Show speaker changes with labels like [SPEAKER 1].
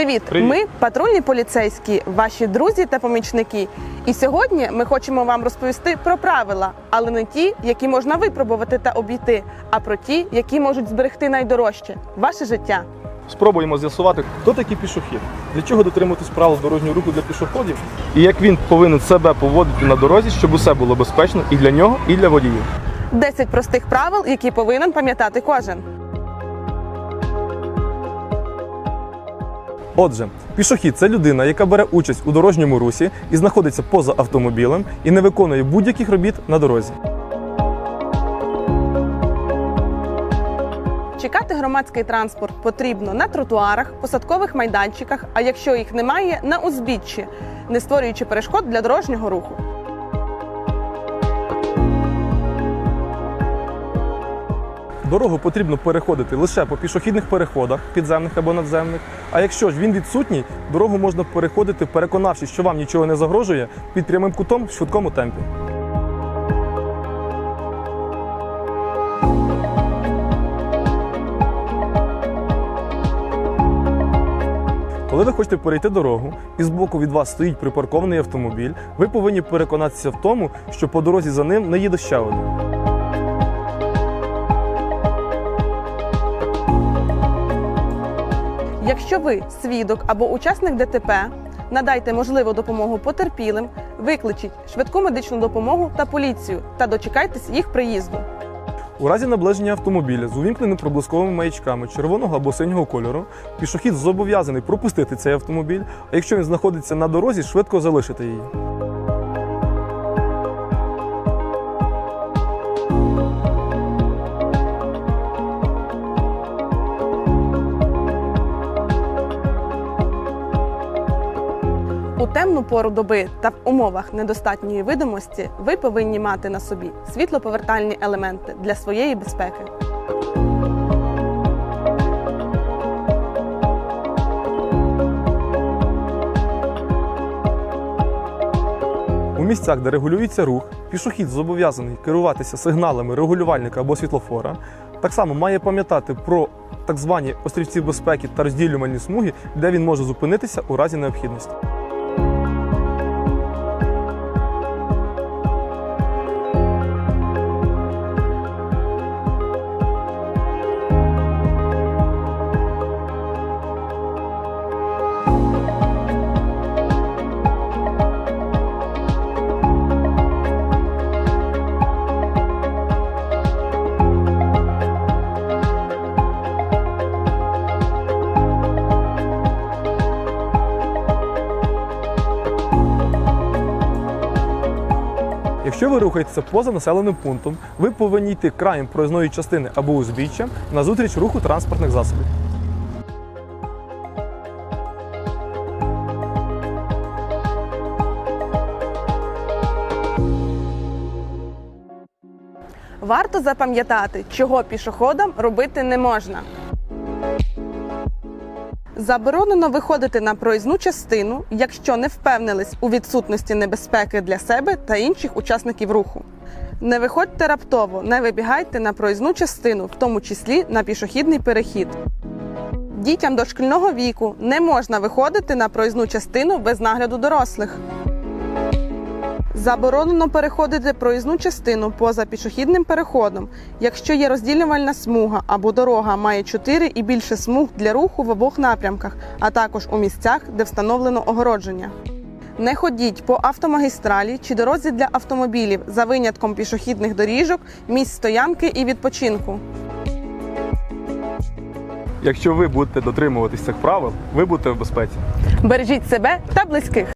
[SPEAKER 1] Привіт!
[SPEAKER 2] Привіт.
[SPEAKER 1] Ми патрульні поліцейські, ваші друзі та помічники. І сьогодні ми хочемо вам розповісти про правила, але не ті, які можна випробувати та обійти, а про ті, які можуть зберегти найдорожче ваше життя.
[SPEAKER 2] Спробуємо з'ясувати, хто такий пішохід, для чого дотримуватись правил дорожнього руху для пішоходів, і як він повинен себе поводити на дорозі, щоб усе було безпечно і для нього, і для водіїв.
[SPEAKER 1] 10 простих правил, які повинен пам'ятати кожен.
[SPEAKER 3] Отже, пішохід це людина, яка бере участь у дорожньому русі і знаходиться поза автомобілем і не виконує будь-яких робіт на дорозі.
[SPEAKER 1] Чекати громадський транспорт потрібно на тротуарах, посадкових майданчиках, а якщо їх немає, на узбіччі, не створюючи перешкод для дорожнього руху.
[SPEAKER 3] Дорогу потрібно переходити лише по пішохідних переходах, підземних або надземних. А якщо ж він відсутній, дорогу можна переходити, переконавшись, що вам нічого не загрожує, під прямим кутом в швидкому темпі. Коли ви хочете перейти дорогу і збоку від вас стоїть припаркований автомобіль, ви повинні переконатися в тому, що по дорозі за ним не їде ще один.
[SPEAKER 1] Якщо ви свідок або учасник ДТП, надайте можливу допомогу потерпілим, викличіть швидку медичну допомогу та поліцію та дочекайтесь їх приїзду.
[SPEAKER 3] У разі наближення автомобіля з увімкненими проблисковими маячками червоного або синього кольору, пішохід зобов'язаний пропустити цей автомобіль, а якщо він знаходиться на дорозі, швидко залишити її.
[SPEAKER 1] У темну пору доби та в умовах недостатньої видимості ви повинні мати на собі світлоповертальні елементи для своєї безпеки.
[SPEAKER 3] У місцях, де регулюється рух, пішохід зобов'язаний керуватися сигналами регулювальника або світлофора. Так само має пам'ятати про так звані острівці безпеки та розділювальні смуги, де він може зупинитися у разі необхідності. Якщо ви рухаєтеся поза населеним пунктом, ви повинні йти краєм проїзної частини або узбіччя назустріч руху транспортних засобів.
[SPEAKER 1] Варто запам'ятати, чого пішоходам робити не можна. Заборонено виходити на проїзну частину, якщо не впевнились у відсутності небезпеки для себе та інших учасників руху. Не виходьте раптово, не вибігайте на проїзну частину, в тому числі на пішохідний перехід. Дітям дошкільного віку не можна виходити на проїзну частину без нагляду дорослих. Заборонено переходити проїзну частину поза пішохідним переходом, якщо є розділювальна смуга або дорога має 4 і більше смуг для руху в обох напрямках, а також у місцях, де встановлено огородження. Не ходіть по автомагістралі чи дорозі для автомобілів за винятком пішохідних доріжок, місць стоянки і відпочинку.
[SPEAKER 2] Якщо ви будете дотримуватись цих правил, ви будете в безпеці.
[SPEAKER 1] Бережіть себе та близьких.